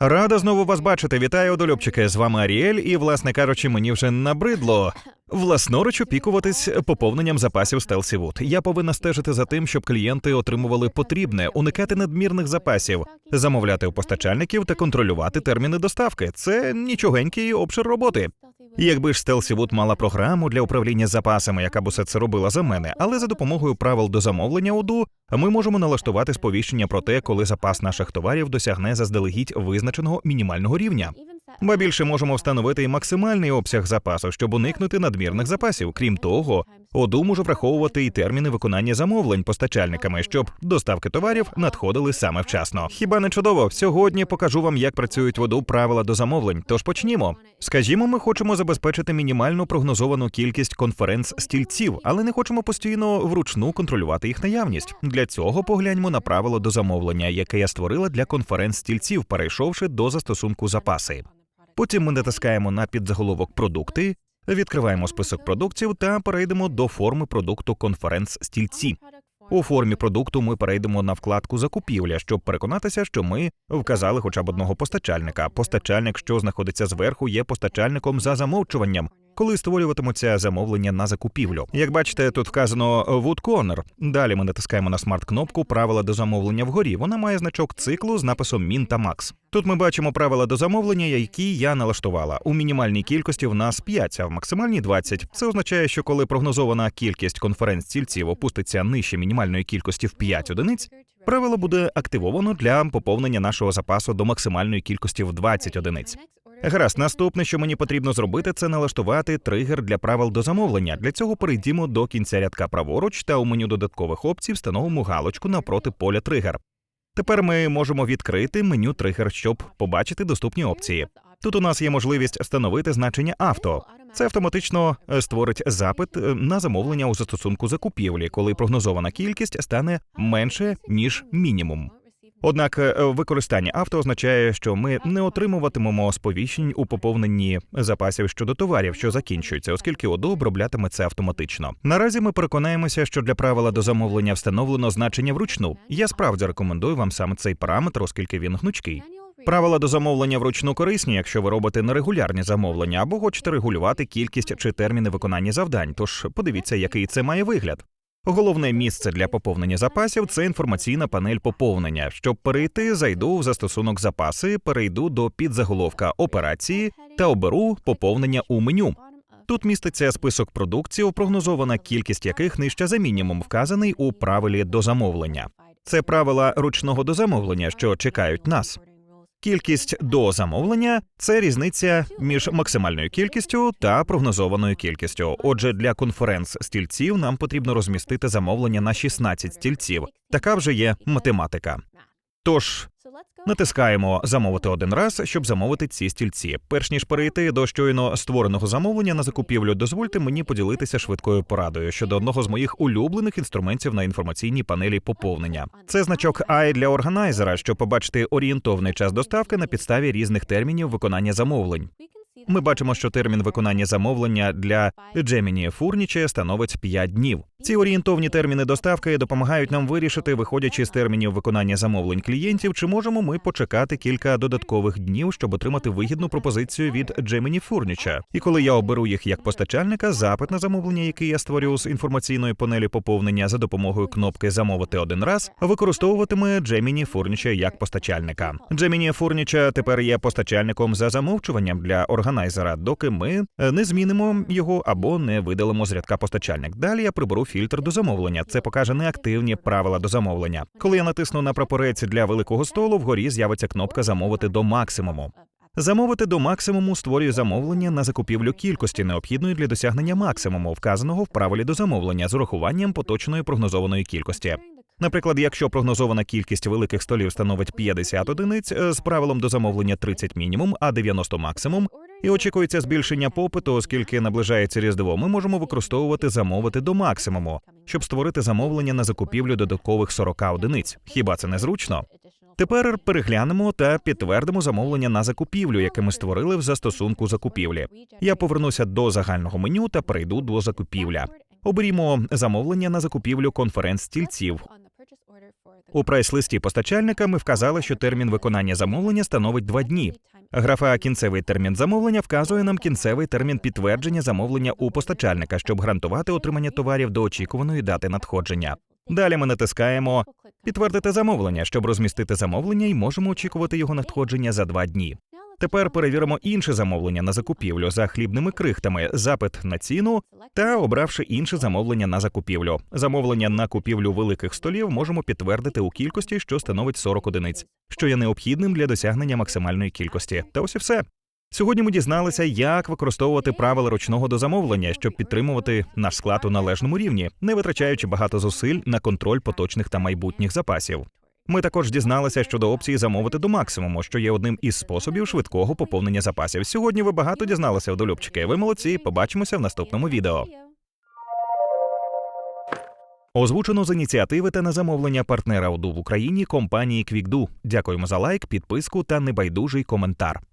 Рада знову вас бачити. Вітаю, одолюбчики. З вами Аріель, і, власне кажучи, мені вже набридло власноруч опікуватись поповненням запасів Stealthy Wood. Я повинна стежити за тим, щоб клієнти отримували потрібне, уникати надмірних запасів, замовляти у постачальників та контролювати терміни доставки. Це нічогенький обшир роботи. Якби ж Стелсівуд мала програму для управління запасами, яка б усе це робила за мене, але за допомогою правил до замовлення УДУ ми можемо налаштувати сповіщення про те, коли запас наших товарів досягне заздалегідь визначеного мінімального рівня. Ба більше можемо встановити і максимальний обсяг запасу, щоб уникнути надмірних запасів. Крім того, ОДУ може враховувати і терміни виконання замовлень постачальниками, щоб доставки товарів надходили саме вчасно. Хіба не чудово? Сьогодні покажу вам, як працюють в ОДУ правила до замовлень. Тож почнімо. Скажімо, ми хочемо забезпечити мінімальну прогнозовану кількість конференц-стільців, але не хочемо постійно вручну контролювати їх наявність. Для цього погляньмо на правило до замовлення, яке я створила для конференц-стільців, перейшовши до застосунку запаси. Потім ми натискаємо на підзаголовок продукти, відкриваємо список продуктів та перейдемо до форми продукту конференц-стільці. У формі продукту ми перейдемо на вкладку закупівля, щоб переконатися, що ми вказали хоча б одного постачальника. Постачальник, що знаходиться зверху, є постачальником за замовчуванням. Коли створюватимуться замовлення на закупівлю, як бачите, тут вказано WoodCorner. Далі ми натискаємо на смарт-кнопку Правила до замовлення вгорі. Вона має значок циклу з написом Min та Max. Тут ми бачимо правила до замовлення, які я налаштувала. У мінімальній кількості в нас 5, а в максимальній 20. Це означає, що коли прогнозована кількість конференц-цільців опуститься нижче мінімальної кількості в 5 одиниць, правило буде активовано для поповнення нашого запасу до максимальної кількості в 20 одиниць. Гаразд, наступне, що мені потрібно зробити, це налаштувати тригер для правил до замовлення. Для цього перейдімо до кінця рядка праворуч та у меню додаткових опцій встановимо галочку напроти поля тригер. Тепер ми можемо відкрити меню тригер, щоб побачити доступні опції. Тут у нас є можливість встановити значення авто. Це автоматично е, створить запит е, на замовлення у застосунку закупівлі, коли прогнозована кількість стане менше ніж мінімум. Однак е, використання авто означає, що ми не отримуватимемо сповіщень у поповненні запасів щодо товарів, що закінчуються, оскільки ОДО оброблятиме це автоматично. Наразі ми переконаємося, що для правила до замовлення встановлено значення вручну. Я справді рекомендую вам саме цей параметр, оскільки він гнучкий. Правила до замовлення вручну корисні, якщо ви робите нерегулярні замовлення або хочете регулювати кількість чи терміни виконання завдань. Тож подивіться, який це має вигляд. Головне місце для поповнення запасів це інформаційна панель поповнення. Щоб перейти, зайду в застосунок запаси, перейду до підзаголовка операції та оберу поповнення у меню. Тут міститься список продуктів, прогнозована кількість яких нижча за мінімум, вказаний у правилі до замовлення. Це правила ручного дозамовлення, що чекають нас. Кількість до замовлення це різниця між максимальною кількістю та прогнозованою кількістю. Отже, для конференц стільців нам потрібно розмістити замовлення на 16 стільців. Така вже є математика. Тож натискаємо замовити один раз, щоб замовити ці стільці. Перш ніж перейти до щойно створеного замовлення на закупівлю, дозвольте мені поділитися швидкою порадою щодо одного з моїх улюблених інструментів на інформаційній панелі поповнення. Це значок I для органайзера, щоб побачити орієнтовний час доставки на підставі різних термінів виконання замовлень. Ми бачимо, що термін виконання замовлення для Gemini Furniture становить 5 днів. Ці орієнтовні терміни доставки допомагають нам вирішити, виходячи з термінів виконання замовлень клієнтів, чи можемо ми почекати кілька додаткових днів, щоб отримати вигідну пропозицію від Gemini Furniture. І коли я оберу їх як постачальника, запит на замовлення, який я створю з інформаційної панелі поповнення за допомогою кнопки Замовити один раз, використовуватиме Gemini Furniture як постачальника. Gemini Furniture тепер є постачальником за замовчуванням для органайзера, доки ми е, не змінимо його або не видалимо з рядка постачальник. Далі я приберу фільтр до замовлення. Це покаже неактивні правила до замовлення. Коли я натисну на прапорець для великого столу, вгорі з'явиться кнопка Замовити до максимуму. Замовити до максимуму створює замовлення на закупівлю кількості, необхідної для досягнення максимуму, вказаного в правилі до замовлення з урахуванням поточної прогнозованої кількості. Наприклад, якщо прогнозована кількість великих столів становить 50 одиниць е, з правилом до замовлення 30 мінімум, а 90 максимум, і очікується збільшення попиту, оскільки наближається різдво, ми можемо використовувати замовити до максимуму, щоб створити замовлення на закупівлю додаткових 40 одиниць. Хіба це не зручно? Тепер переглянемо та підтвердимо замовлення на закупівлю, яке ми створили в застосунку закупівлі. Я повернуся до загального меню та перейду до закупівля. Оберімо замовлення на закупівлю конференц-стільців. У прайс-листі постачальника ми вказали, що термін виконання замовлення становить два дні. Графа Кінцевий термін замовлення вказує нам кінцевий термін підтвердження замовлення у постачальника, щоб гарантувати отримання товарів до очікуваної дати надходження. Далі ми натискаємо підтвердити замовлення, щоб розмістити замовлення, і можемо очікувати його надходження за два дні. Тепер перевіримо інше замовлення на закупівлю за хлібними крихтами, запит на ціну та обравши інше замовлення на закупівлю. Замовлення на купівлю великих столів можемо підтвердити у кількості, що становить 40 одиниць, що є необхідним для досягнення максимальної кількості. Та ось і все. Сьогодні ми дізналися, як використовувати правила ручного дозамовлення, щоб підтримувати наш склад у належному рівні, не витрачаючи багато зусиль на контроль поточних та майбутніх запасів. Ми також дізналися щодо опції замовити до максимуму, що є одним із способів швидкого поповнення запасів. Сьогодні ви багато дізналися, одолюбчики. Ви молодці. Побачимося в наступному відео. Озвучено з ініціативи та на замовлення партнера ОДУ в Україні компанії Квікду. Дякуємо за лайк, підписку та небайдужий коментар.